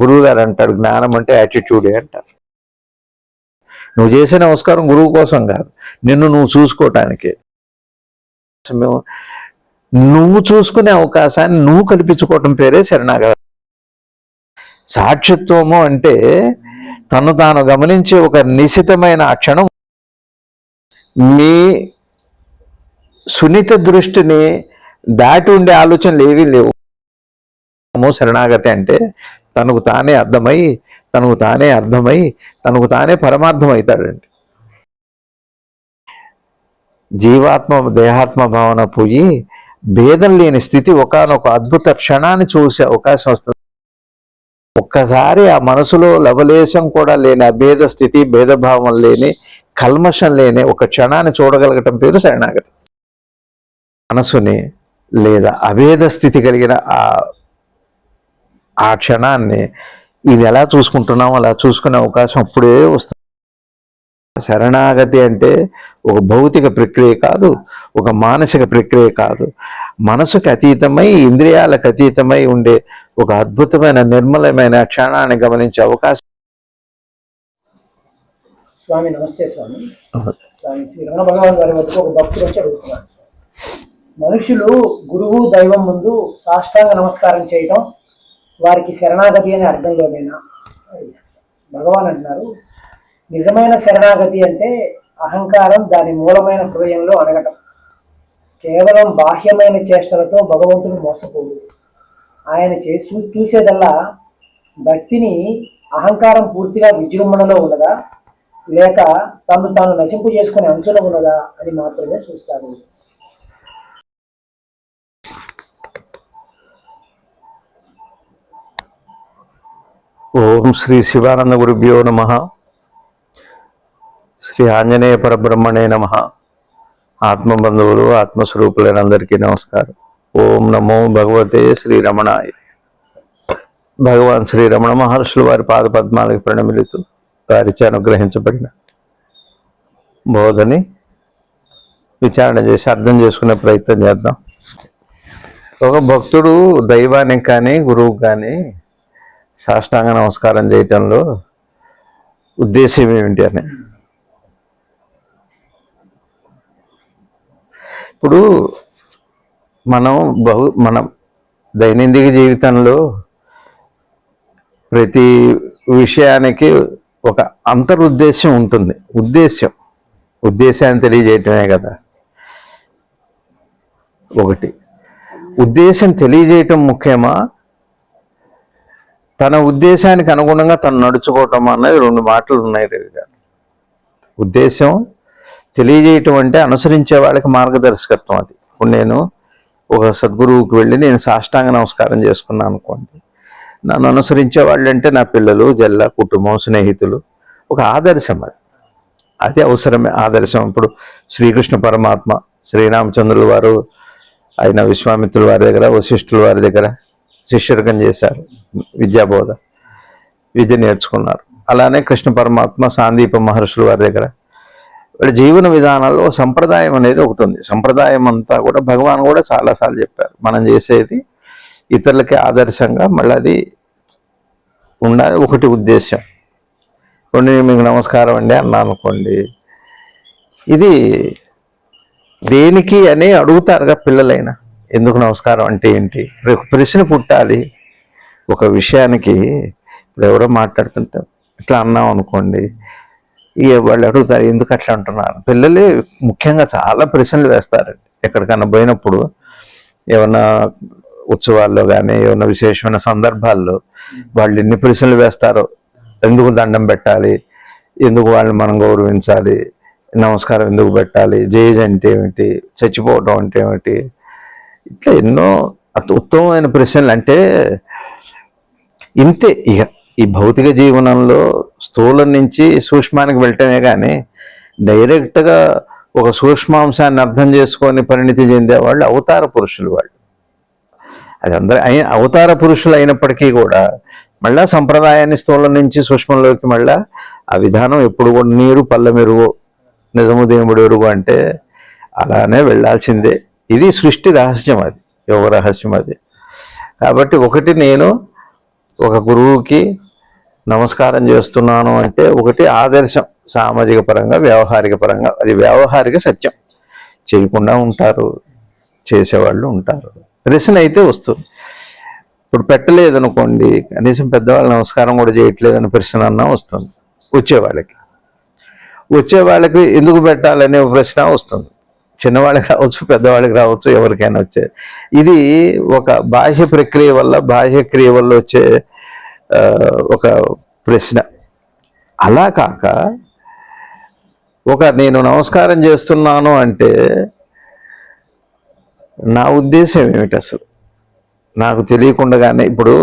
గురువు గారు అంటారు జ్ఞానం అంటే యాటిట్యూడే అంటారు. నువ్వు చేసే నమస్కారం గురువు కోసం కాదు నిన్ను నువ్వు చూసుకోవటానికి నువ్వు చూసుకునే అవకాశాన్ని నువ్వు కల్పించుకోవటం పేరే శరణాగతి. సాక్షిత్వము అంటే తను తాను గమనించే ఒక నిశితమైన క్షణం. మీ సున్నిత దృష్టిని దాటి ఉండే ఆలోచనలు ఏవీ లేవు. శరణాగతి అంటే తనకు తానే అర్థమై తనకు తానే అర్థమై తనకు తానే పరమార్థం అవుతాడండి జీవాత్మ దేహాత్మ భావన పోయి భేదం లేని స్థితి ఒకనొక అద్భుత క్షణాన్ని చూసే అవకాశం వస్తుంది. ఒక్కసారి ఆ మనసులో లవలేశం కూడా లేని అభేద స్థితి భేదభావం లేని కల్మషం లేని ఒక క్షణాన్ని చూడగలగటం పేరు శరణాగతి. మనసుని లేదా అభేద స్థితి కలిగిన ఆ ఆ క్షణాన్ని ఇది ఎలా చూసుకుంటున్నాం అలా చూసుకునే అవకాశం అప్పుడే వస్తుంది. శరణాగతి అంటే ఒక భౌతిక ప్రక్రియ కాదు ఒక మానసిక ప్రక్రియ కాదు. మనసుకు అతీతమై ఇంద్రియాలకు అతీతమై ఉండే ఒక అద్భుతమైన నిర్మలమైన క్షణాన్ని గమనించే అవకాశం. స్వామి నమస్తే స్వామి. స్వామి శ్రీ రమణ భగవాన్ గారి ఒక భక్తుడు వచ్చి అడుగుతున్నాడు. మనుషులు గురువు దైవం ముందు సాష్టాంగ నమస్కారం చేయడం వారికి శరణాగతి అనే అర్థంలోనేనా భగవాన్ అంటున్నారు. నిజమైన శరణాగతి అంటే అహంకారం దాని మూలమైన హృదయంలో అడగటం కేవలం బాహ్యమైన చేష్టలతో భగవంతుడు మోసపోదు ఆయన చేసి చూసేదల్లా భక్తిని అహంకారం పూర్తిగా విజృంభణలో ఉన్నదా లేక తను తాను నశింపు చేసుకునే అంచులో ఉన్నదా? అని మాత్రమే చూస్తారు. ఓం శ్రీ శివానంద గురుభ్యో నమ. శ్రీ ఆంజనేయ పరబ్రహ్మణే నమ. ఆత్మబంధువులు ఆత్మస్వరూపులైన అందరికీ నమస్కారం. ఓం నమో భగవతే శ్రీ రమణాయ. భగవాన్ శ్రీ రమణ మహర్షులు వారి పాద పద్మాలకు ప్రణమిలుతూ వారిచే అనుగ్రహించబడిన బోధని విచారణ చేసి అర్థం చేసుకునే ప్రయత్నం చేద్దాం. ఒక భక్తుడు దైవానికి కానీ గురువుకి కానీ సాష్టాంగ నమస్కారం చేయటంలో ఉద్దేశం ఏమిటి అని. ఇప్పుడు మనం బహు మనం దైనందిక జీవితంలో ప్రతి విషయానికి ఒక అంతరుద్దేశం ఉంటుంది. ఉద్దేశ్యం ఉద్దేశాన్ని తెలియజేయటమే కదా. ఒకటి. ఉద్దేశం తెలియజేయటం ముఖ్యమా? తన ఉద్దేశానికి అనుగుణంగా తను నడుచుకోవటం అన్నది రెండు మాటలు ఉన్నాయి రవి గారు. ఉద్దేశం తెలియజేయటం అంటే అనుసరించే వాళ్ళకి మార్గదర్శకత్వం అది. ఇప్పుడు నేను ఒక సద్గురువుకి వెళ్ళి నేను సాష్టాంగ నమస్కారం చేసుకున్నాను అనుకోండి. నన్ను అనుసరించే వాళ్ళు అంటే నా పిల్లలు జల్ల కుటుంబం స్నేహితులు. ఒక ఆదర్శం అది. అది అవసరమే ఆదర్శం. ఇప్పుడు శ్రీకృష్ణ పరమాత్మ శ్రీరామచంద్రుల వారు ఆయన విశ్వామిత్రుల వారి దగ్గర వశిష్ఠుల వారి దగ్గర శిష్యర్గం చేశారు. విద్యాబోధ విద్య నేర్చుకున్నారు. అలానే కృష్ణ పరమాత్మ సాందీప మహర్షులు వారి దగ్గర. వీళ్ళ జీవన విధానాల్లో సంప్రదాయం అనేది ఒకటి ఉంది. సంప్రదాయం అంతా కూడా భగవాన్ కూడా చాలాసార్లు చెప్పారు. మనం చేసేది ఇతరులకి ఆదర్శంగా మళ్ళీ అది ఉండాలి. ఒకటి ఉద్దేశం కొన్ని మీకు నమస్కారం అండి అన్నా అనుకోండి. ఇది దేనికి అని అడుగుతారుగా పిల్లలైనా. ఎందుకు నమస్కారం అంటే ఏంటి? ప్రశ్న పుట్టాలి. ఒక విషయానికి ఇప్పుడు ఎవరో మాట్లాడుతుంటారు ఇట్లా అన్నాం అనుకోండి ఇక వాళ్ళు అడుగుతారు ఎందుకు అట్లా అంటున్నారు? పిల్లలే ముఖ్యంగా చాలా ప్రశ్నలు వేస్తారండి. ఎక్కడికైనా పోయినప్పుడు ఏమన్నా ఉత్సవాల్లో కానీ ఏమైనా విశేషమైన సందర్భాల్లో వాళ్ళు ఎన్ని ప్రశ్నలు వేస్తారో ఎందుకు దండం పెట్టాలి? ఎందుకు వాళ్ళని మనం గౌరవించాలి? నమస్కారం ఎందుకు పెట్టాలి? జేజ్ అంటే ఏమిటి? చచ్చిపోవడం అంటే ఏమిటి? ఇట్లా ఎన్నో అతి ఉత్తమమైన ప్రశ్నలు. అంటే ఇంతే ఇక. ఈ భౌతిక జీవనంలో స్థూలం నుంచి సూక్ష్మానికి వెళ్ళటమే కానీ డైరెక్ట్గా ఒక సూక్ష్మాంశాన్ని అర్థం చేసుకొని పరిణితి చెందేవాళ్ళు అవతార పురుషులు వాళ్ళు. అది అందరూ అయి అవతార పురుషులు అయినప్పటికీ కూడా మళ్ళా సంప్రదాయాన్ని స్థూలం నుంచి సూక్ష్మంలోకి మళ్ళా ఆ విధానం ఎప్పుడు కూడా నీరు పల్ల మెరుగు నిజము దేవుడు ఎరుగు అంటే అలానే వెళ్ళాల్సిందే. ఇది సృష్టి రహస్యం అది యోగ రహస్యం అది. కాబట్టి ఒకటి నేను ఒక గురువుకి నమస్కారం చేస్తున్నాను అంటే ఒకటి ఆదర్శం సామాజిక పరంగా వ్యవహారిక పరంగా. అది వ్యవహారిక సత్యం. చేయకుండా ఉంటారు చేసేవాళ్ళు ఉంటారు. ప్రశ్న అయితే వస్తుంది. ఇప్పుడు పెట్టలేదు అనుకోండి కనీసం పెద్దవాళ్ళు నమస్కారం కూడా చేయట్లేదని ప్రశ్న అన్నా వస్తుంది. వచ్చేవాళ్ళకి వచ్చే వాళ్ళకి ఎందుకు పెట్టాలనే ప్రశ్న వస్తుంది. చిన్నవాళ్ళకి రావచ్చు పెద్దవాళ్ళకి రావచ్చు ఎవరికైనా వచ్చే. ఇది ఒక బాహ్య ప్రక్రియ వల్ల బాహ్య క్రియ వల్ల వచ్చే ఒక ప్రశ్న. అలా కాక ఒక నేను నమస్కారం చేస్తున్నాను అంటే నా ఉద్దేశం ఏమిటి అసలు? నాకు తెలియకుండానే ఇప్పుడు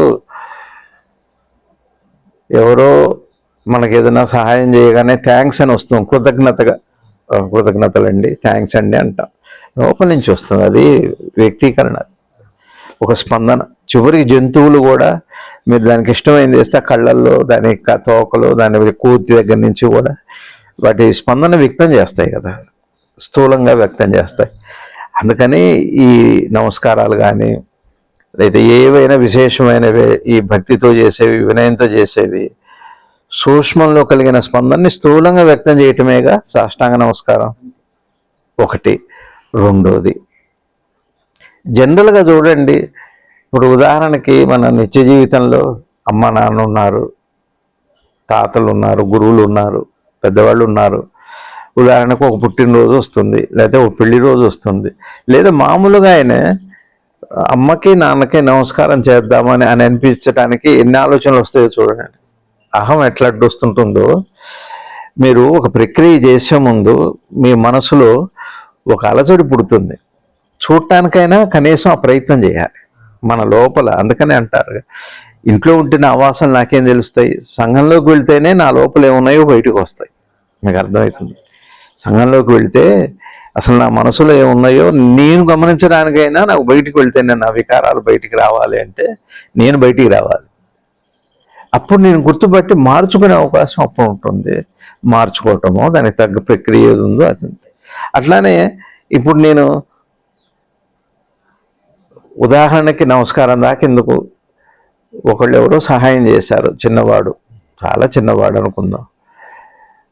ఎవరో మనకి ఏదైనా సహాయం చేయగానే థ్యాంక్స్ అని వస్తుంది కృతజ్ఞతగా. కృతజ్ఞతలండి. థ్యాంక్స్ అండి అంటాం. లోపల నుంచి వస్తుంది. అది వ్యక్తీకరణ. ఒక స్పందన. చివరికి జంతువులు కూడా మీరు దానికి ఇష్టమైంది వేస్తే ఆ కళ్ళల్లో దాని తోకలు దాని కూతి దగ్గర నుంచి కూడా వాటి స్పందన వ్యక్తం చేస్తాయి కదా. స్థూలంగా వ్యక్తం చేస్తాయి. అందుకని ఈ నమస్కారాలు కానీ లేదా ఏవైనా విశేషమైనవి ఈ భక్తితో చేసేవి వినయంతో చేసేవి సూక్ష్మంలో కలిగిన స్పందనని స్థూలంగా వ్యక్తం చేయటమేగా సాష్టాంగ నమస్కారం. ఒకటి. రెండోది. జనరల్గా చూడండి. ఇప్పుడు ఉదాహరణకి మన నిత్య జీవితంలో అమ్మ నాన్న ఉన్నారు. తాతలు ఉన్నారు గురువులు ఉన్నారు పెద్దవాళ్ళు ఉన్నారు. ఉదాహరణకు ఒక పుట్టినరోజు వస్తుంది లేదా ఒక పెళ్ళి రోజు వస్తుంది. లేదా మామూలుగా ఆయన అమ్మకి నాన్నకి నమస్కారం చేద్దామని అని అనిపించడానికి ఎన్ని ఆలోచనలు వస్తాయో చూడండి. అహం ఎట్లా అడ్డొస్తుంటుందో మీరు ఒక ప్రక్రియ చేసే ముందు మీ మనసులో ఒక అలజడి పుడుతుంది. చూడటానికైనా కనీసం ఆ ప్రయత్నం చేయాలి. మన లోపల అందుకనే అంటారు ఇంట్లో ఉంటే నా ఆవాసాలు నాకేం తెలుస్తాయి? సంఘంలోకి వెళ్తేనే నా లోపల ఏమున్నాయో బయటకు వస్తాయి. మీకు అర్థమవుతుంది? సంఘంలోకి వెళితే అసలు నా మనసులో ఏమున్నాయో నేను గమనించడానికైనా నాకు బయటికి వెళ్తేనే నా వికారాలు బయటికి రావాలి అంటే నేను బయటికి రావాలి. అప్పుడు నేను గుర్తుపట్టి మార్చుకునే అవకాశం అప్పుడు ఉంటుంది. మార్చుకోవటమో దానికి తగ్గ ప్రక్రియ ఏది ఉందో అది అట్లానే ఇప్పుడు నేను ఉదాహరణకి నమస్కారం దాకా ఎందుకు ఒకళ్ళు ఎవరో సహాయం చేశారు చిన్నవాడు చాలా చిన్నవాడు అనుకుందాం.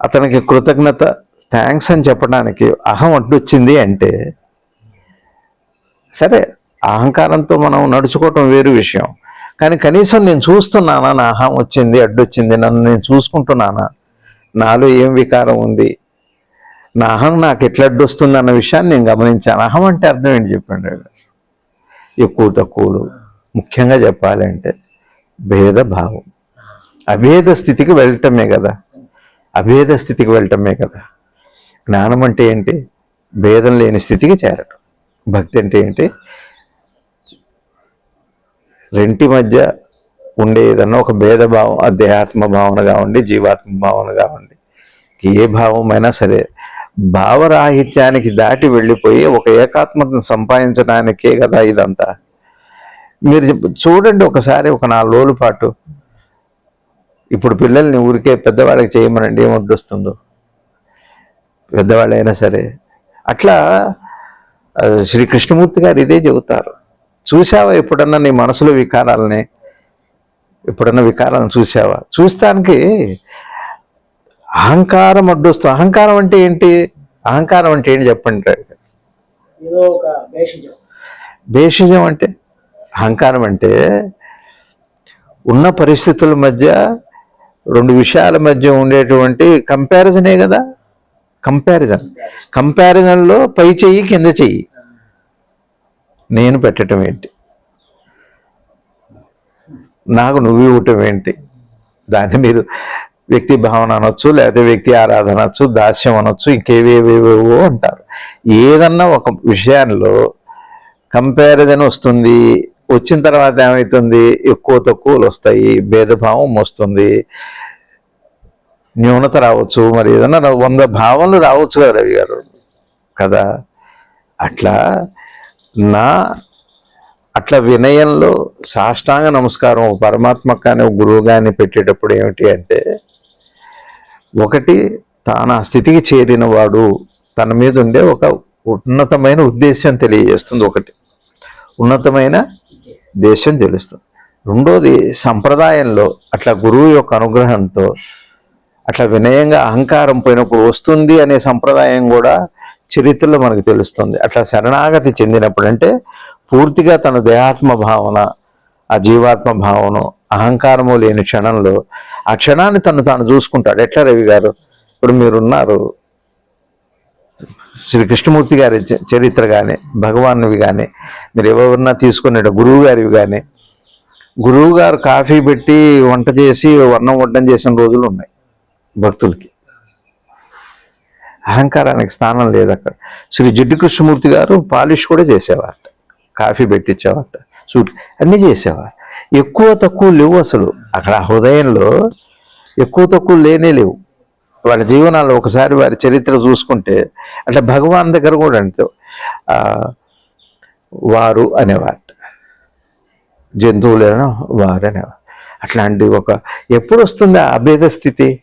అతనికి కృతజ్ఞత థ్యాంక్స్ అని చెప్పడానికి అహం అడ్డొచ్చింది అంటే సరే అహంకారంతో మనం నడుచుకోవటం వేరు విషయం. కానీ కనీసం నేను చూస్తున్నానా నా అహం వచ్చింది అడ్డొచ్చింది నన్ను నేను చూసుకుంటున్నానా నాలో ఏం వికారం ఉంది? నా అహం నాకు ఎట్లా అడ్డొస్తుంది అన్న విషయాన్ని నేను గమనించాను. అహం అంటే అర్థం ఏంటి చెప్పండి ఎక్కువ తక్కువలు ముఖ్యంగా చెప్పాలంటే భేద భావం. అభేద స్థితికి వెళ్ళటమే కదా. అభేద స్థితికి వెళ్ళటమే కదా. జ్ఞానం అంటే ఏంటి? భేదం లేని స్థితికి చేరటం. భక్తి అంటే ఏంటి? రెంటి మధ్య ఉండే ఏదన్నా ఒక భేదభావం అధ్యాత్మ భావన కావండి జీవాత్మ భావన కావండి. ఏ భావమైనా సరే భావరాహిత్యానికి దాటి వెళ్ళిపోయి ఒక ఏకాత్మతను సంపాదించడానికే కదా ఇదంతా. మీరు చూడండి ఒకసారి ఒక నాలుగు రోజుల పాటు. ఇప్పుడు పిల్లల్ని ఊరికే పెద్దవాళ్ళకి చేయమనండి ఏం వస్తుందో పెద్దవాళ్ళైనా సరే. అట్లా ఆ, శ్రీ కృష్ణమూర్తి గారు ఇదే చెబుతారు. చూసావా ఎప్పుడన్నా నీ మనసులో వికారాలని? ఎప్పుడన్నా వికారాలను చూసావా చూస్తానికి అహంకారం అడ్డొస్తూ అహంకారం అంటే ఏంటి? అహంకారం అంటే ఏంటి చెప్పండి భేషజం. అంటే? అహంకారం అంటే ఉన్న పరిస్థితుల మధ్య రెండు విషయాల మధ్య ఉండేటువంటి కంపారిజనే కదా. కంపారిజన్. కంపారిజన్లో పై చెయ్యి కింద చెయ్యి. నేను పెట్టడం ఏంటి? నాకు నువ్వు ఇవ్వటం ఏంటి? దాన్ని మీరు వ్యక్తి భావన అనొచ్చు లేదా వ్యక్తి ఆరాధన అనొచ్చు దాస్యం అనొచ్చు ఇంకేవేవేవో అంటారు. ఏదన్నా ఒక విషయాల్లో కంపారిజన్ వస్తుంది వచ్చిన తర్వాత ఏమవుతుంది ఎక్కువ తక్కువలు వస్తాయి భేదభావం వస్తుంది. న్యూనత రావచ్చు మరి ఏదన్నా వంద భావనలు రావచ్చు కదా రవి గారు. కదా? అట్లా నా అట్లా వినయంలో సాష్టాంగ నమస్కారం ఒక పరమాత్మ కానీ ఒక గురువు కానీ పెట్టేటప్పుడు ఏమిటి అంటే ఒకటి తాను ఆ స్థితికి చేరిన వాడు తన మీద ఉండే ఒక ఉన్నతమైన ఉద్దేశం తెలియజేస్తుంది ఒకటి. ఉన్నతమైన దేశం తెలుస్తుంది. రెండోది సంప్రదాయంలో అట్లా గురువు యొక్క అనుగ్రహంతో అట్లా వినయంగా అహంకారం పోయినప్పుడు వస్తుంది అనే సంప్రదాయం కూడా చరిత్రలో మనకు తెలుస్తుంది. అట్లా శరణాగతి చెందినప్పుడు అంటే పూర్తిగా తన దేహాత్మ భావన ఆ జీవాత్మ భావన అహంకారము లేని క్షణంలో ఆ క్షణాన్ని తను తాను చూసుకుంటాడు. ఎట్లా రవి గారు? ఇప్పుడు మీరున్నారు. శ్రీ కృష్ణమూర్తి గారి చరిత్ర కానీ భగవాన్వి కానీ మీరు ఎవరన్నా తీసుకునే గురువు గారివి కానీ గురువు గారు కాఫీ పెట్టి వంట చేసి వర్ణం వడ్డం చేసిన రోజులు ఉన్నాయి భక్తులకి. అహంకారానికి స్థానం లేదు అక్కడ. శ్రీ జిడ్డు కృష్ణమూర్తి గారు పాలిష్ కూడా చేసేవారట. కాఫీ పెట్టించేవారట. సూట్ అన్నీ చేసేవారు. ఎక్కువ తక్కువ లేవు అసలు. అక్కడ ఆ హృదయంలో ఎక్కువ తక్కువ లేనే లేవు. వారి జీవనాల్లో ఒకసారి వారి చరిత్ర చూసుకుంటే అంటే భగవాన్ దగ్గర కూడా అంతే. వారు అనేవారట. జంతువులేనా వారు అనేవారు. అట్లాంటి ఒక ఎప్పుడు వస్తుంది ఆ అభేద స్థితి?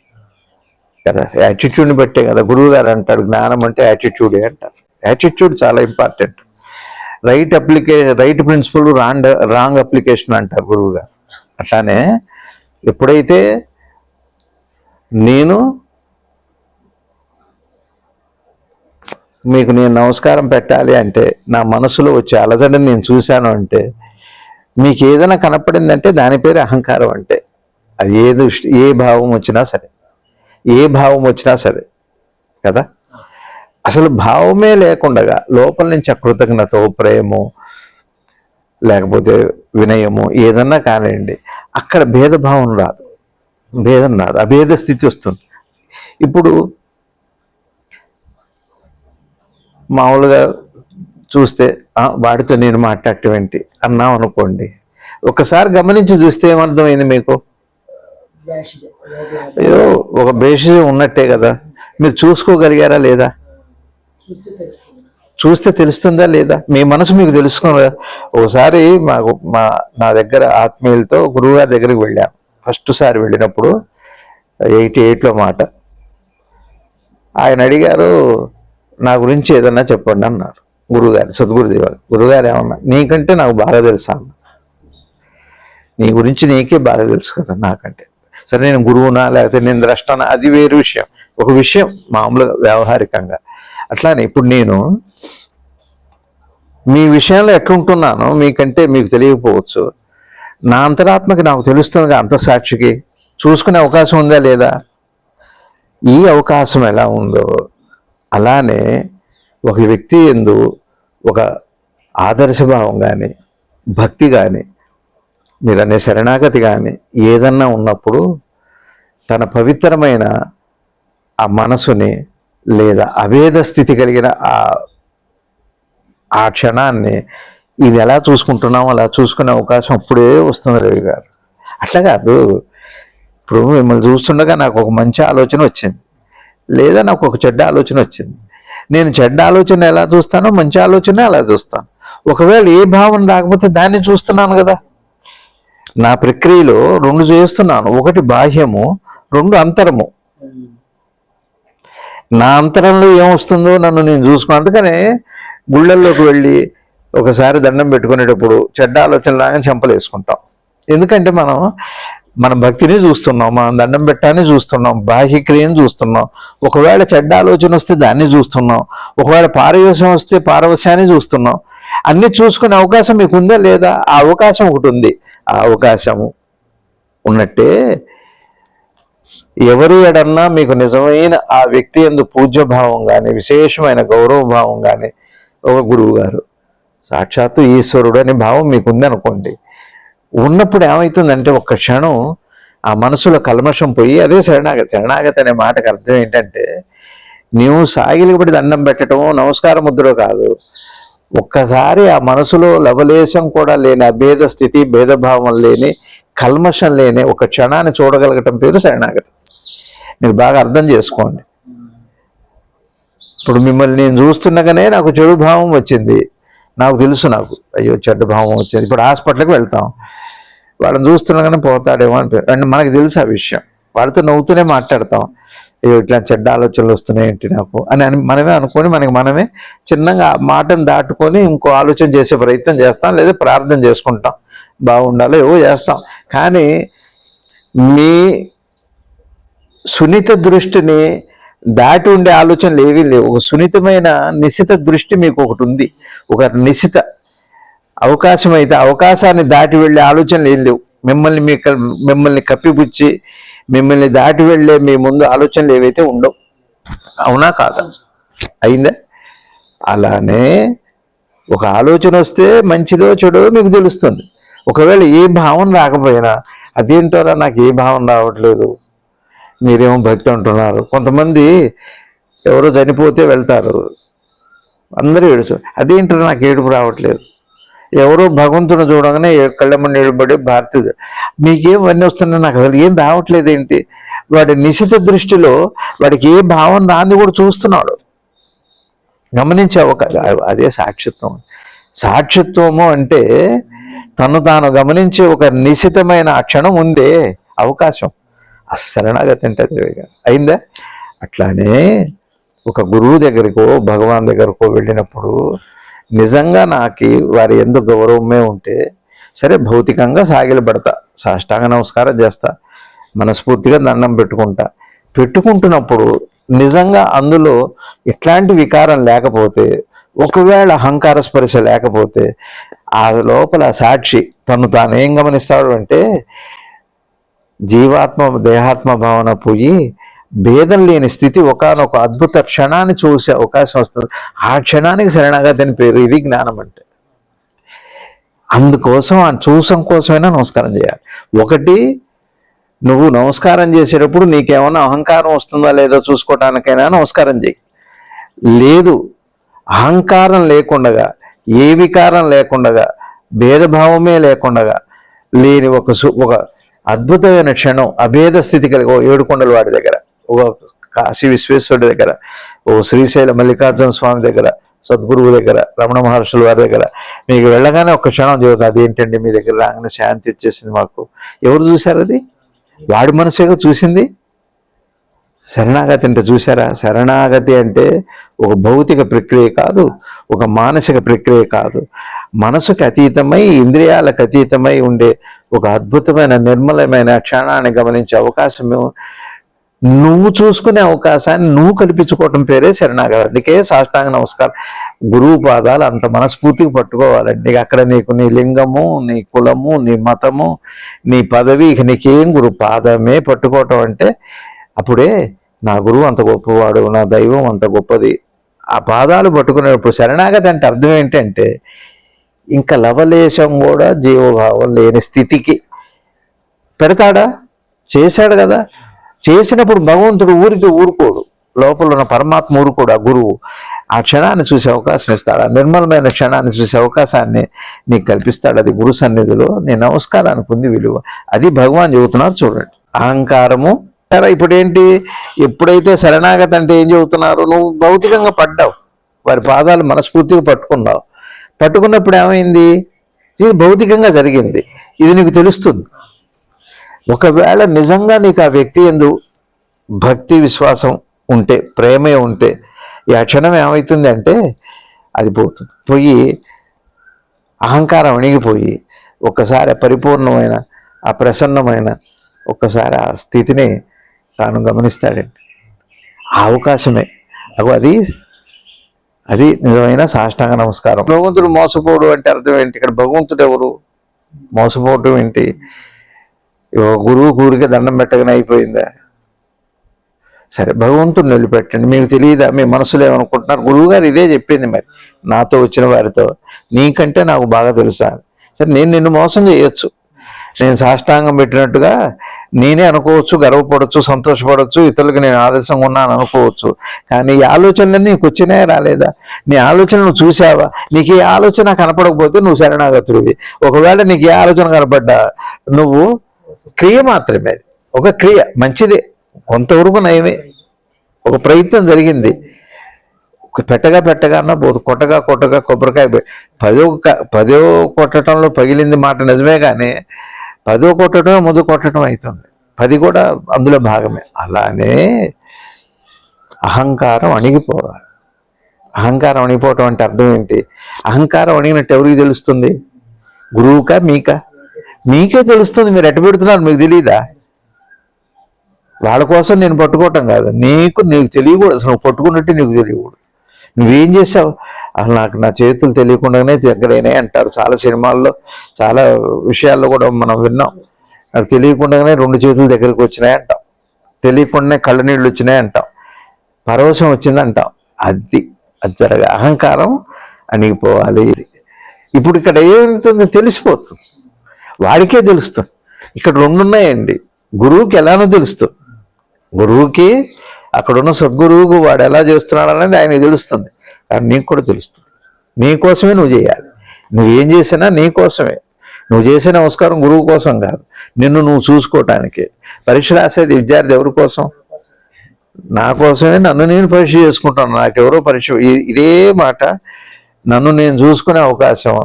కదా? యాటిట్యూడ్ని బట్టే కదా? గురువు గారు అంటారు జ్ఞానం అంటే యాటిట్యూడే అంటారు. యాటిట్యూడ్ చాలా important right అప్లికే right principle wrong wrong application అంటారు గురువు గారు. అట్లానే ఎప్పుడైతే నేను మీకు నేను నమస్కారం పెట్టాలి అంటే నా మనసులో వచ్చే అలజడిని నేను చూశాను అంటే మీకు ఏదైనా కనపడిందంటే దాని పేరు అహంకారం అంటే అది ఏ దృష్టి ఏ భావం వచ్చినా సరే. ఏ భావం వచ్చినా సరే కదా? అసలు భావమే లేకుండగా లోపల నుంచి ఆ కృతజ్ఞత లేకపోతే వినయము ఏదన్నా కానివ్వండి అక్కడ భేదభావం రాదు. భేదం రాదు. అభేద స్థితి వస్తుంది. ఇప్పుడు మామూలుగా చూస్తే వాడితో నేను మాట్లాడటం ఏంటి? అన్నాం అనుకోండి ఒకసారి గమనించి చూస్తే ఏమర్థమైంది మీకు? ఏదో ఒక బేసిస్ ఉన్నట్టే కదా. మీరు చూసుకోగలిగారా లేదా? చూస్తే తెలుస్తుంది. లేదా? మీ మనసు మీకు తెలుసుకోరా ఒకసారి మాకు మా నా దగ్గర ఆత్మీయులతో గురువుగారి దగ్గరికి వెళ్ళాం. ఫస్ట్ సారి వెళ్ళినప్పుడు ఎయిటీ ఎయిట్లో మాట. ఆయన అడిగారు నా గురించి ఏదన్నా చెప్పండి అన్నారు గురువుగారు సద్గురుదేవ గురుగారు ఏమన్నా నీకంటే నాకు బాగా తెలుసా అన్న. నీ గురించి నీకే బాగా తెలుసు కదా నాకంటే. సరే నేను గురువునా లేకపోతే నేను ద్రష్టనా అది వేరు విషయం. ఒక విషయం మామూలుగా వ్యవహారికంగా. అట్లానే ఇప్పుడు నేను మీ విషయంలో ఎట్లుంటున్నానో మీకంటే మీకు తెలియకపోవచ్చు. నా అంతరాత్మకి నాకు తెలుస్తుంది అంత సాక్షికి. చూసుకునే అవకాశం ఉందా లేదా? ఈ అవకాశం ఎలా ఉందో. అలానే ఒక వ్యక్తి ఎందు ఒక ఆదర్శభావం కానీ భక్తి కానీ మీరు అనే శరణాగతి కానీ ఏదన్నా ఉన్నప్పుడు తన పవిత్రమైన ఆ మనసుని లేదా అభేద స్థితి కలిగిన ఆ ఆ క్షణాన్ని ఇది ఎలా చూసుకుంటున్నామో అలా చూసుకునే అవకాశం అప్పుడే వస్తుంది రవి గారు. అట్లా కాదు. ఇప్పుడు మిమ్మల్ని చూస్తుండగా నాకు ఒక మంచి ఆలోచన వచ్చింది. లేదా నాకు ఒక చెడ్డ ఆలోచన వచ్చింది. నేను చెడ్డ ఆలోచన ఎలా చూస్తానో మంచి ఆలోచన అలా చూస్తాను. ఒకవేళ ఏ భావన రాకపోతే దాన్ని చూస్తున్నాను కదా. నా ప్రక్రియలో రెండు చేస్తున్నాను. ఒకటి బాహ్యము రెండు అంతరము. నా అంతరంలో ఏమొస్తుందో నన్ను నేను చూసుకున్నా అందుకనే గుళ్ళల్లోకి వెళ్ళి ఒకసారి దండం పెట్టుకునేటప్పుడు చెడ్డ ఆలోచనలు రాగానే చెంపలేసుకుంటాం. ఎందుకంటే మనం మన భక్తిని చూస్తున్నాం మనం దండం పెట్టాన్ని చూస్తున్నాం బాహ్యక్రియను చూస్తున్నాం. ఒకవేళ చెడ్డ ఆలోచన వస్తే దాన్ని చూస్తున్నాం. ఒకవేళ పారవశ్యం వస్తే పారవశ్యాన్ని చూస్తున్నాం. అన్ని చూసుకునే అవకాశం మీకు ఉందా లేదా? ఆ అవకాశం ఒకటి ఉంది. అవకాశము ఉన్నట్టే ఎవరు ఎడన్నా మీకు నిజమైన ఆ వ్యక్తి ఎందు పూజ్యభావం కానీ విశేషమైన గౌరవ భావం కానీ ఒక గురువు గారు సాక్షాత్తు ఈశ్వరుడు అనే భావం మీకు ఉందనుకోండి ఉన్నప్పుడు ఏమవుతుందంటే ఒక్క క్షణం ఆ మనసులో కల్మషం పోయి అదే శరణాగతి శరణాగతి అనే మాటకు అర్థం ఏంటంటే నీవు సాగిలిపడి దండం పెట్టడం నమస్కార ముద్ర కాదు. ఒక్కసారి ఆ మనసులో లవలేశం కూడా లేని అభేద స్థితి భేదభావం లేని కల్మషం లేని ఒక క్షణాన్ని చూడగలగటం పేరు శరణాగతి. మీరు బాగా అర్థం చేసుకోండి. ఇప్పుడు మిమ్మల్ని నేను చూస్తుండగానే నాకు చెడు భావం వచ్చింది. నాకు తెలుసు నాకు. అయ్యో చెడ్డ భావం వచ్చింది. ఇప్పుడు హాస్పిటల్కి వెళ్తాం. వాళ్ళని చూస్తుండగానే పోతాడేమో అని అంటే మనకు తెలుసు ఆ విషయం. వాళ్ళతో నవ్వుతూనే మాట్లాడతాం. ఇట్లా చెడ్డ ఆలోచనలు వస్తున్నాయి ఏంటి నాకు? అని అని మనమే అనుకొని మనకి మనమే చిన్నగా మాటను దాటుకొని ఇంకో ఆలోచన చేసే ప్రయత్నం చేస్తాం లేదా ప్రార్థన చేసుకుంటాం. బాగుండాలో ఏవో చేస్తాం. కానీ మీ సున్నిత దృష్టిని దాటి ఉండే ఆలోచనలు ఏవీ లేవు. ఒక సున్నితమైన నిశిత దృష్టి మీకు ఒకటి ఉంది. ఒక నిశిత అవకాశం అయితే అవకాశాన్ని దాటి వెళ్ళే ఆలోచనలు ఏం లేవు. మిమ్మల్ని మీ మిమ్మల్ని కప్పిపుచ్చి మిమ్మల్ని దాటి వెళ్ళే మీ ముందు ఆలోచనలు ఏవైతే ఉండవు. అవునా కాదా? అయిందా? అలానే ఒక ఆలోచన వస్తే మంచిదో చెడో మీకు తెలుస్తుంది. ఒకవేళ ఏ భావం రాకపోయినా అదేంటోరా నాకు ఏ భావం రావట్లేదు? మీరేమో భక్తి అంటున్నారు. కొంతమంది ఎవరో చనిపోతే వెళ్తారు. అందరూ ఏడుచు అదేంటారా నాకు ఏడుపు రావట్లేదు? ఎవరో భగవంతుని చూడగానే కళ్ళమ్మ నిలబడి భారతీయ మీకేమన్నీ వస్తున్నాయి? నాకు అసలు ఏం రావట్లేదు ఏంటి? వాడి నిశిత దృష్టిలో వాడికి ఏ భావం రాంది కూడా చూస్తున్నాడు. గమనించావు కదా? అదే సాక్షిత్వం. సాక్షిత్వము అంటే తను తాను గమనించే ఒక నిశితమైన క్షణం ఉందే అవకాశం. ఆ శరణాగతి అయిందా? అట్లానే ఒక గురువు దగ్గరికో భగవాన్ దగ్గరకో వెళ్ళినప్పుడు నిజంగా నాకు వారి ఎందుకు గౌరవమే ఉంటే సరే భౌతికంగా సాగిలపడతా సాష్టాంగ నమస్కారం చేస్తా మనస్ఫూర్తిగా దండం పెట్టుకుంటా. పెట్టుకుంటున్నప్పుడు నిజంగా అందులో ఎట్లాంటి వికారం లేకపోతే ఒకవేళ అహంకార స్పర్శ లేకపోతే ఆ లోపల సాక్షి తను తాను ఏం గమనిస్తాడు అంటే జీవాత్మ దేహాత్మ భావన పోయి భేదం లేని స్థితి ఒకనొక అద్భుత క్షణాన్ని చూసే అవకాశం వస్తుంది. ఆ క్షణానికి శరణాగతిని పేరు ఇది జ్ఞానం అంటే. అందుకోసం ఆ చూసం కోసమైనా నమస్కారం చేయాలి. ఒకటి నువ్వు నమస్కారం చేసేటప్పుడు నీకేమన్నా అహంకారం వస్తుందా లేదో చూసుకోవటానికైనా నమస్కారం చేయి. లేదు అహంకారం లేకుండగా ఏ వికారం లేకుండగా భేదభావమే లేకుండగా లేని ఒక సు ఒక అద్భుతమైన క్షణం అభేద స్థితి కలిగి ఏడుకొండలు ఏడుకొండల వాడి దగ్గర. ఒక కాశీ విశ్వేశ్వరుడి దగ్గర ఓ శ్రీశైల మల్లికార్జున స్వామి దగ్గర సద్గురువు దగ్గర రమణ మహర్షుల వారి దగ్గర. మీకు వెళ్ళగానే ఒక క్షణం చదువుతుంది అదేంటండి మీ దగ్గర రాగానే శాంతి వచ్చేసింది మాకు. ఎవరు చూశారు అది? వాడి మనసేగా చూసింది? శరణాగతి అంటే చూసారా శరణాగతి అంటే ఒక భౌతిక ప్రక్రియ కాదు ఒక మానసిక ప్రక్రియ కాదు. మనసుకు అతీతమై ఇంద్రియాలకు అతీతమై ఉండే ఒక అద్భుతమైన నిర్మలమైన క్షణాన్ని గమనించే అవకాశం నువ్వు చూసుకునే అవకాశాన్ని నువ్వు కల్పించుకోవటం పేరే శరణాగతి. అందుకే సాష్టాంగ నమస్కారం. గురువు పాదాలు అంత మనస్ఫూర్తిగా పట్టుకోవాలండి. అక్కడ నీకు నీ లింగము నీ కులము నీ మతము నీ పదవి ఇక నీకేం గురు పాదమే పట్టుకోవటం అంటే అప్పుడే నా గురువు అంత గొప్పవాడు నా దైవం అంత గొప్పది. ఆ పాదాలు పట్టుకునేటప్పుడు శరణాగతి అంటే అర్థం ఏంటంటే ఇంకా లవలేశం కూడా జీవభావం లేని స్థితికి పెడతాడా? చేశాడు కదా. చేసినప్పుడు భగవంతుడు ఊరికి ఊరుకోడు. లోపల ఉన్న పరమాత్మ ఊరుకోడు ఆ గురువు. ఆ క్షణాన్ని చూసే అవకాశం ఇస్తాడు. ఆ నిర్మలమైన క్షణాన్ని చూసే అవకాశాన్ని నీకు కల్పిస్తాడు. అది గురు సన్నిధిలో నీ నమస్కారానికి ఉంది విలువ. అది భగవాన్ చెబుతున్నారు చూడండి. అహంకారము. సరే ఇప్పుడు ఏంటి ఎప్పుడైతే శరణాగతి అంటే ఏం చెబుతున్నారు? నువ్వు భౌతికంగా పడ్డావు. వారి పాదాలు మనస్ఫూర్తిగా పట్టుకున్నావు. పట్టుకున్నప్పుడు ఏమైంది? ఇది భౌతికంగా జరిగింది. ఇది నీకు తెలుస్తుంది. ఒకవేళ నిజంగా నీకు ఆ వ్యక్తి ఎందు భక్తి విశ్వాసం ఉంటే ప్రేమే ఉంటే ఈ ఆ క్షణం ఏమవుతుంది అంటే అది పోతుంది. పోయి అహంకారం అణిగిపోయి ఒక్కసారి పరిపూర్ణమైన ఆ ప్రసన్నమైన ఒక్కసారి ఆ స్థితిని తాను గమనిస్తాడండి. ఆ అవకాశమే. అగో అది అది నిజమైన సాష్టాంగ నమస్కారం. భగవంతుడు మోసపోడు అంటే అర్థం ఏంటి? ఇక్కడ భగవంతుడు ఎవరు? మోసపోవడం ఏంటి? గురువు గురికి దండం పెట్టగానే అయిపోయిందా? సరే భగవంతుడు నిలబెట్టండి. మీకు తెలియదా? మీ మనసులో ఏమనుకుంటున్నారు? గురువు గారు ఇదే చెప్పింది మరి. నాతో వచ్చిన వారితో. నీకంటే నాకు బాగా తెలుసా? సరే నేను నిన్ను మోసం చేయొచ్చు. నేను సాష్టాంగం పెట్టినట్టుగా నేనే అనుకోవచ్చు గర్వపడవచ్చు సంతోషపడవచ్చు ఇతరులకు నేను ఆదర్శంగా ఉన్నాను అనుకోవచ్చు. కానీ ఈ ఆలోచనలన్నీ నీకు వచ్చినాయా రాలేదా? నీ ఆలోచనలు చూసావా నీకు ఏ ఆలోచన కనపడకపోతే నువ్వు శరణాగతుడివి. ఒకవేళ నీకు ఏ ఆలోచన కనపడ్డా నువ్వు క్రియ మాత్రమే. అది ఒక క్రియ మంచిదే. కొంతవరకు నయమే. ఒక ప్రయత్నం జరిగింది. ఒక పెట్టగా పెట్టగా పోదు. కొట్టగా కొట్టగా కొబ్బరికాయ పదో పదో కొట్టడంలో పగిలింది మాట నిజమే కానీ పదో కొట్టడం ముందు కొట్టడం అవుతుంది పది కూడా అందులో భాగమే. అలానే అహంకారం అణిగిపోవాలి. అహంకారం అణిగిపోవటం అంటే అర్థం ఏంటి? అహంకారం అణిగినట్టు ఎవరికి తెలుస్తుంది? గురువుకా మీకా? మీకే తెలుస్తుంది మీరు ఎట్ట పెడుతున్నారు మీకు తెలియదా వాళ్ళ కోసం నేను పట్టుకోవటం కాదు. నీకు నీకు తెలియకూడదు. అసలు నువ్వు పట్టుకున్నట్టు నీకు తెలియకూడదు. నువ్వేం చేసావు? అసలు నాకు నా చేతులు తెలియకుండానే దగ్గరైనాయి అంటారు. చాలా సినిమాల్లో చాలా విషయాల్లో కూడా మనం విన్నాం. నాకు తెలియకుండానే రెండు చేతులు దగ్గరికి వచ్చినాయి అంటాం. తెలియకుండానే కళ్ళ నీళ్ళు వచ్చినాయి అంటాం. పరవశం వచ్చింది అంటాం. అది అది జరగ అహంకారం అణిగిపోవాలి. ఇప్పుడు ఇక్కడ ఏమవుతుంది తెలిసిపోతుంది. వాడికే తెలుస్తుంది ఇక్కడ రెండు ఉన్నాయండి గురువుకి ఎలానో తెలుస్తుంది గురువుకి అక్కడున్న సద్గురువుకు వాడు ఎలా చేస్తున్నాడు అనేది ఆయనకి తెలుస్తుంది. కానీ నీకు కూడా తెలుస్తుంది నీకోసమే నువ్వు చేయాలి. నువ్వేం చేసినా నీకోసమే నువ్వు చేసే నమస్కారం గురువు కోసం కాదు. నిన్ను నువ్వు చూసుకోవటానికి పరీక్ష రాసేది విద్యార్థి ఎవరి కోసం? నా కోసమే నన్ను నేను పరీక్ష చేసుకుంటాను. నాకెవరో పరీక్ష ఇదే మాట నన్ను నేను చూసుకునే అవకాశం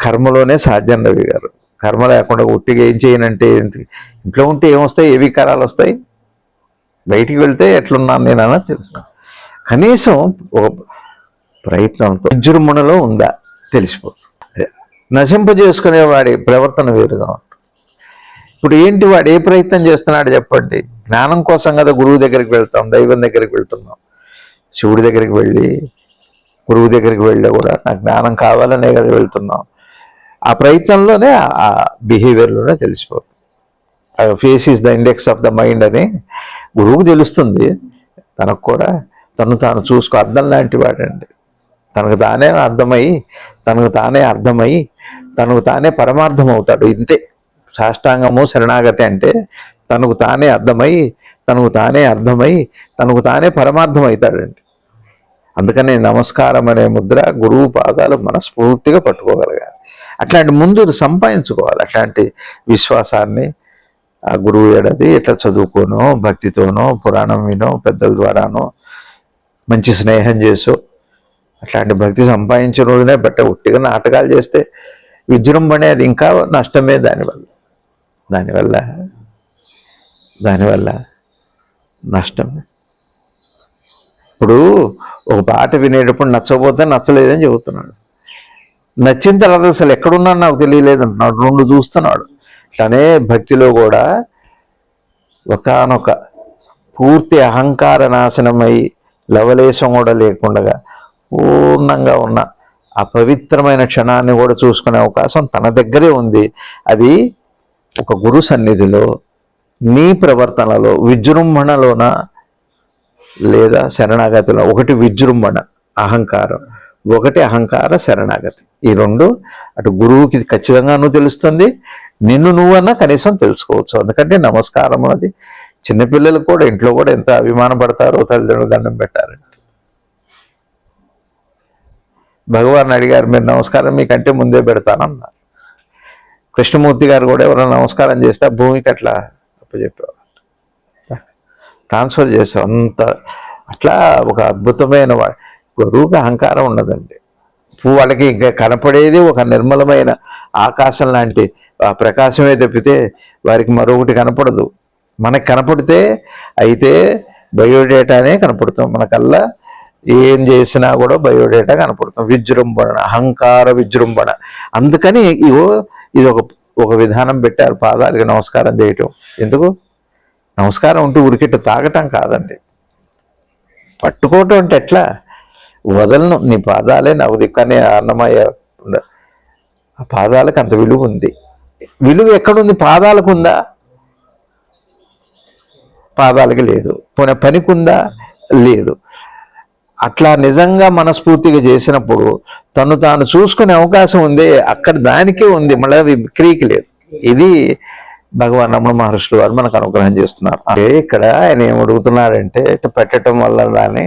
కర్మలోనే సాధ్యం రవి గారు. కర్మ లేకుండా ఉట్టిగా ఏం చేయనంటే ఇంట్లో ఉంటే ఏమొస్తాయి? ఏ వికారాలు వస్తాయి? బయటికి వెళ్తే ఎట్లున్నాను నేను అన్నది తెలుసు కనీసం ఒక ప్రయత్నంతో విజృంభణలో ఉందా? తెలిసిపోతుంది. నశింపజేసుకునే వాడి ప్రవర్తన వేరుగా ఉంటుంది. ఇప్పుడు ఏంటి వాడు ఏ ప్రయత్నం చేస్తున్నాడు చెప్పండి? జ్ఞానం కోసం కదా గురువు దగ్గరికి వెళ్తాం దైవం దగ్గరికి వెళ్తున్నాం. శివుడి దగ్గరికి వెళ్ళి గురువు దగ్గరికి వెళ్ళి కూడా నాకు జ్ఞానం కావాలనే కదా వెళ్తున్నాం. ఆ ప్రయత్నంలోనే ఆ బిహేవియర్లోనే తెలిసిపోతుంది. Face is the index of the mind అని గురువుకు తెలుస్తుంది. తనకు కూడా తను తాను చూసుకో అర్థం లాంటి వాడండి. తనకు తానే అర్థమై తనకు తానే అర్థమై తనకు తానే పరమార్థం అవుతాడు ఇంతే. సాష్టాంగము శరణాగతి అంటే తనకు తానే అర్థమై తనకు తానే అర్థమై తనకు తానే పరమార్థం అవుతాడండి అందుకని నమస్కారం అనే ముద్ర గురువు పాదాలు మనస్ఫూర్తిగా పట్టుకోగలగాలి. అట్లాంటి ముందు సంపాదించుకోవాలి. అట్లాంటి విశ్వాసాన్ని ఆ గురువు ఏడది ఇట్లా చదువుకోనో భక్తితోనో పురాణం వినో పెద్దల ద్వారానో మంచి స్నేహం చేసో అట్లాంటి భక్తి సంపాదించిన రోజునే బట్ట ఉట్టిగా నాటకాలు చేస్తే విజృంభణే అది ఇంకా నష్టమే దానివల్ల. దానివల్ల దానివల్ల నష్టమే ఇప్పుడు ఒక పాట వినేటప్పుడు నచ్చకపోతే నచ్చలేదని చెబుతున్నాడు. నచ్చిన తర్వాత అసలు ఎక్కడున్నాను నాకు తెలియలేదు. అంటున్నాడు రెండు చూస్తున్నాడు. అనే భక్తిలో కూడా ఒకానొక పూర్తి అహంకార నాశనమై లవలేశం కూడా లేకుండా పూర్ణంగా ఉన్న ఆ పవిత్రమైన క్షణాన్ని కూడా చూసుకునే అవకాశం తన దగ్గరే ఉంది. అది ఒక గురు సన్నిధిలో నీ ప్రవర్తనలో విజృంభణలోన లేదా శరణాగతిలో ఒకటి విజృంభణ అహంకారం. ఒకటి అహంకార శరణాగతి. ఈ రెండు అటు గురువుకి ఖచ్చితంగాను తెలుస్తుంది నిన్ను నువ్వన్నా కనీసం తెలుసుకోవచ్చు. ఎందుకంటే నమస్కారం అది చిన్నపిల్లలు కూడా ఇంట్లో కూడా ఎంత అభిమానం పడతారో తల్లిదండ్రులు దండం పెట్టారంటే. భగవాన్ అడిగారు మీరు నమస్కారం మీకంటే ముందే పెడతానన్నారు. కృష్ణమూర్తి గారు కూడా ఎవరైనా నమస్కారం చేస్తే భూమికి అట్లా అప్పచెప్పేవారు ట్రాన్స్ఫర్ చేసాం అంత అట్లా ఒక అద్భుతమైన వాడు గురువుకి అహంకారం ఉండదండి. పువ్వు వాళ్ళకి ఇంకా కనపడేది ఒక నిర్మలమైన ఆకాశం లాంటి ఆ ప్రకాశమే తప్పితే వారికి మరొకటి కనపడదు. మనకు కనపడితే అయితే బయోడేటానే కనపడుతాం. మనకల్లా ఏం చేసినా కూడా బయోడేటా కనపడుతాం. విజృంభణ అహంకార విజృంభణ. అందుకని ఇగో ఇది ఒక ఒక విధానం పెట్టారు పాదాలకి నమస్కారం చేయటం. ఎందుకు? నమస్కారం ఉంటూ ఉరికిట్టు తాగటం కాదండి. పట్టుకోవటం అంటే ఎట్లా? వదలను నీ పాదాలే నాకు దిక్కనే అన్నమయ్య ఆ పాదాలకు అంత విలువ ఉంది. విలువ ఎక్కడుంది? పాదాలకు ఉందా? పాదాలకి లేదు. పోనీ పనికుందా? లేదు. అట్లా నిజంగా మనస్ఫూర్తిగా చేసినప్పుడు తను తాను చూసుకునే అవకాశం ఉంది. అక్కడ దానికే ఉంది. మళ్ళీ విక్రీకి లేదు. ఇది భగవాన్ రమణ మహర్షులు వారు మనకు అనుగ్రహం చేస్తున్నారు. అంటే ఇక్కడ ఆయన ఏం అడుగుతున్నారంటే ఇట్లా పెట్టడం వల్ల దాన్ని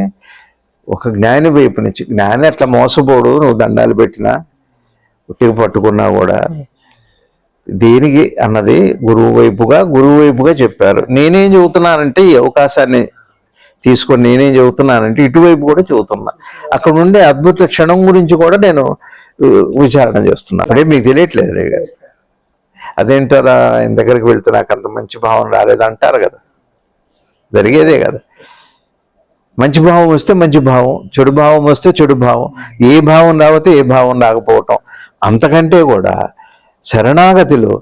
ఒక జ్ఞాని వైపు నుంచి జ్ఞాని అట్లా మోసపోడు నువ్వు దండాలు పెట్టినా ఉట్టికి పట్టుకున్నా కూడా. దేనికి అన్నది గురువు వైపుగా గురువు వైపుగా చెప్పారు. నేనేం చెబుతున్నానంటే ఈ అవకాశాన్ని తీసుకొని నేనేం చెబుతున్నానంటే ఇటువైపు కూడా చెబుతున్నా. అక్కడ ఉండే అద్భుత క్షణం గురించి కూడా నేను విచారణ చేస్తున్నా. అదే మీకు తెలియట్లేదు రేగా అదేంటారా ఆయన దగ్గరికి వెళ్తే నాకు అంత మంచి భావన రాలేదు అంటారు కదా. జరిగేదే కదా. మంచి భావం వస్తే మంచి భావం చెడు భావం వస్తే చెడు భావం. ఏ భావం రాకపోతే ఏ భావం రాకపోవటం. అంతకంటే కూడా శరణాగతిలో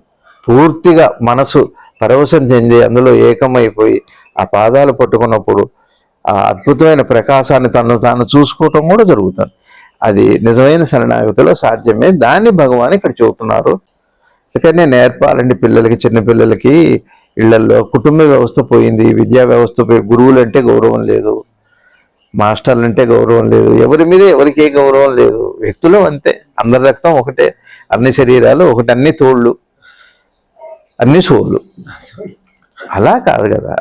పూర్తిగా మనసు పరవశం చెంది అందులో ఏకమైపోయి ఆ పాదాలు పట్టుకున్నప్పుడు ఆ అద్భుతమైన ప్రకాశాన్ని తను తాను చూసుకోవటం కూడా జరుగుతుంది. అది నిజమైన శరణాగతిలో సాధ్యమే. దాన్ని భగవాన్ ఇక్కడ చెబుతున్నారు. అందుకనే నేర్పాలండి పిల్లలకి చిన్నపిల్లలకి ఇళ్ళలో కుటుంబ వ్యవస్థ పోయింది విద్యా వ్యవస్థ పోయి గురువులంటే గౌరవం లేదు. మాస్టర్లు అంటే గౌరవం లేదు ఎవరి మీద ఎవరికి గౌరవం లేదు. వ్యక్తులు అంతే అందరి రక్తం ఒకటే అన్ని శరీరాలు ఒకటి అన్ని తోళ్ళు అన్ని సోళ్ళు. అలా కాదు కదా.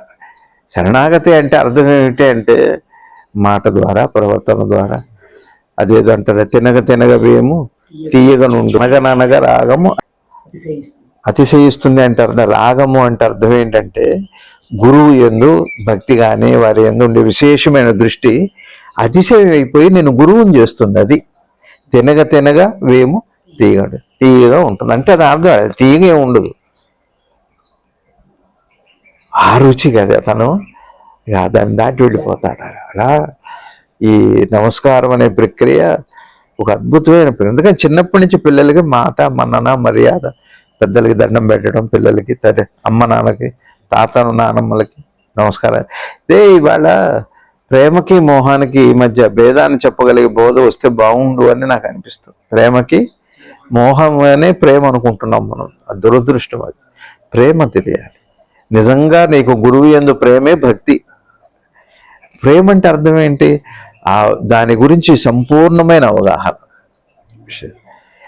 శరణాగతి అంటే అర్థం ఏమిటి అంటే మాట ద్వారా ప్రవర్తన ద్వారా. అదేదో అంటారు తినగ తినగ వేము తీయగ నుండి అనగననగా రాగము అతిశయిస్తుంది. అతిశయిస్తుంది అంటే అర్థం రాగము అంటే అర్థం ఏంటంటే గురువు ఎందు భక్తి కానీ వారి ఎందు ఉండే విశేషమైన దృష్టి అతిశయం అయిపోయి నేను గురువుని చేస్తుంది అది. తినగ తినగ వేము తీయగడు తీయగా ఉంటుంది. అంటే అది అర్థం తీగ తీయగా ఉండదు. ఆ రుచి కదా తను దాన్ని దాటి వెళ్ళిపోతాడు. అలా ఈ నమస్కారం అనే ప్రక్రియ ఒక అద్భుతమైన ఎందుకంటే చిన్నప్పటి నుంచి పిల్లలకి మాట మన్నన మర్యాద పెద్దలకి దండం పెట్టడం పిల్లలకి తల్లి అమ్మ నాన్నకి తాతను నానమ్మలకి నమస్కారం ఇదే ఇవాళ ప్రేమకి మోహానికి ఈ మధ్య భేదాన్ని చెప్పగలిగే బోధ వస్తే బాగుండు అని నాకు అనిపిస్తుంది. ప్రేమకి మోహం అనే ప్రేమ అనుకుంటున్నాం మనం. దురదృష్టం అది. ప్రేమ తెలియాలి. నిజంగా నీకు గురువు ఎందు ప్రేమే భక్తి. ప్రేమ అంటే అర్థం ఏంటి? ఆ దాని గురించి సంపూర్ణమైన అవగాహన.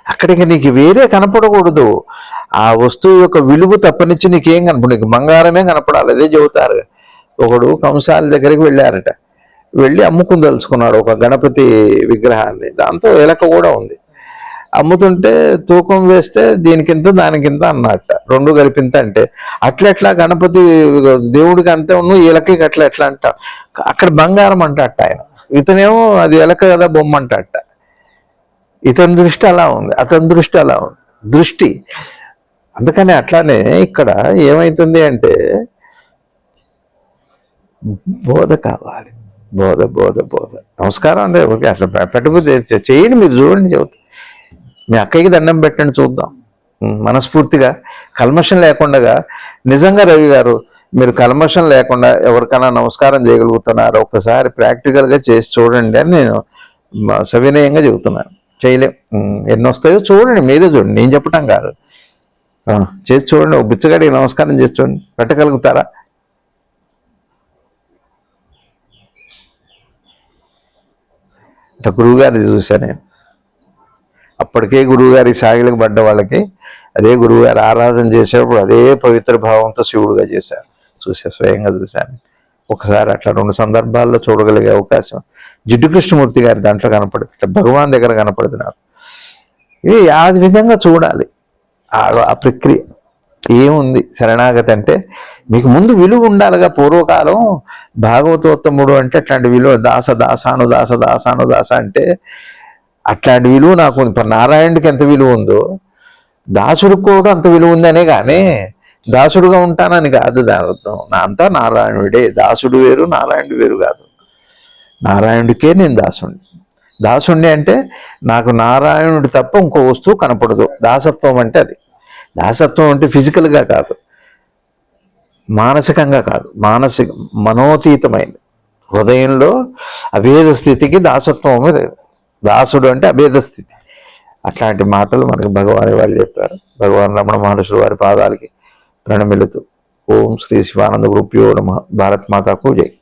అక్కడికి నీకు వేరే కనపడకూడదు. ఆ వస్తువు యొక్క విలువ తప్పనిచ్చి నీకేం కనపడు నీకు బంగారమే కనపడాలి అదే చెబుతారు. ఒకడు కంసాల దగ్గరికి వెళ్ళారట. వెళ్ళి అమ్ముకుని తలుచుకున్నాడు ఒక గణపతి విగ్రహాన్ని. దాంతో ఎలక కూడా ఉంది. అమ్ముతుంటే తూకం వేస్తే దీనికింత దానికింత అన్నట్ట. రెండు కలిపింత అంటే అట్లెట్లా గణపతి దేవుడికి అంతే ఉన్న ఎలకి అట్లా ఎట్లా అంట. అక్కడ బంగారం అంట అట్ట ఆయన. ఇతనేమో అది ఎలక కదా బొమ్మ అంట అట్ట. ఇతని దృష్టి అలా ఉంది. అతని దృష్టి అలా ఉంది. దృష్టి. అందుకని అట్లానే ఇక్కడ ఏమైతుంది అంటే బోధ కావాలి. బోధ బోధ బోధ. నమస్కారం అంటే ఓకే అసలు పెట్టబోతే చేయండి మీరు చూడండి చెబుతా. మీ అక్కయ్యకి దండం పెట్టండి చూద్దాం. మనస్ఫూర్తిగా. కల్మషం లేకుండా నిజంగా రవి గారు మీరు కల్మషం లేకుండా ఎవరికైనా నమస్కారం చేయగలుగుతున్నారు? ఒకసారి ప్రాక్టికల్గా చేసి చూడండి అని నేను సవినయంగా చెబుతున్నాను. చేయలేం. ఎన్ని వస్తాయో చూడండి మీరే చూడండి. నేను చెప్పటం కాదు. చేసి చూడండి ఒక బిచ్చగాడికి నమస్కారం చేసి చూడండి. పెట్టగలుగుతారా? అంటే గురువుగారిది చూశాను నేను. అప్పటికే గురువుగారి సాగిలకు పడ్డ వాళ్ళకి అదే గురువుగారు ఆరాధన చేసేటప్పుడు అదే పవిత్ర భావంతో శివుడుగా చేశారు. చూసా స్వయంగా చూశాను. ఒకసారి అట్లా రెండు సందర్భాల్లో చూడగలిగే అవకాశం. జిడ్డు కృష్ణమూర్తి గారి దాంట్లో కనపడుతుంది భగవాన్ దగ్గర కనపడుతున్నారు. ఇవి ఆ విధంగా చూడాలి. ఆ ప్రక్రియ ఏముంది? శరణాగతి అంటే మీకు ముందు విలువ ఉండాలిగా పూర్వకాలం భాగవతోత్తముడు అంటే అట్లాంటి విలువ దాస దాసాను దాస దాసాను దాస అంటే అట్లాంటి విలువ నాకు ఉంది. ఇప్పుడు నారాయణుడికి ఎంత విలువ ఉందో దాసుడికి కూడా అంత విలువ ఉందనే కానీ దాసుడుగా ఉంటానని కాదు దాని అర్థం. నా అంతా నారాయణుడే. దాసుడు వేరు నారాయణుడు వేరు కాదు. నారాయణుడికే నేను దాసుడిని దాసుణ్ణి అంటే నాకు నారాయణుడు తప్ప ఇంకో వస్తువు కనపడదు. దాసత్వం అంటే అది. దాసత్వం అంటే ఫిజికల్గా కాదు. మానసికంగా కాదు. మానసిక మనోతీతమైంది. హృదయంలో అభేద స్థితికి దాసత్వం దాసుడు అంటే అభేద స్థితి. అట్లాంటి మాటలు మనకు భగవాన్ వాళ్ళు చెప్పారు. భగవాన్ రమణ మహర్షులు వారి పాదాలకి ప్రణమిలుతూ ఓం శ్రీ శివానంద గురుప్యో నమ. భారత్ మాతాకు జై.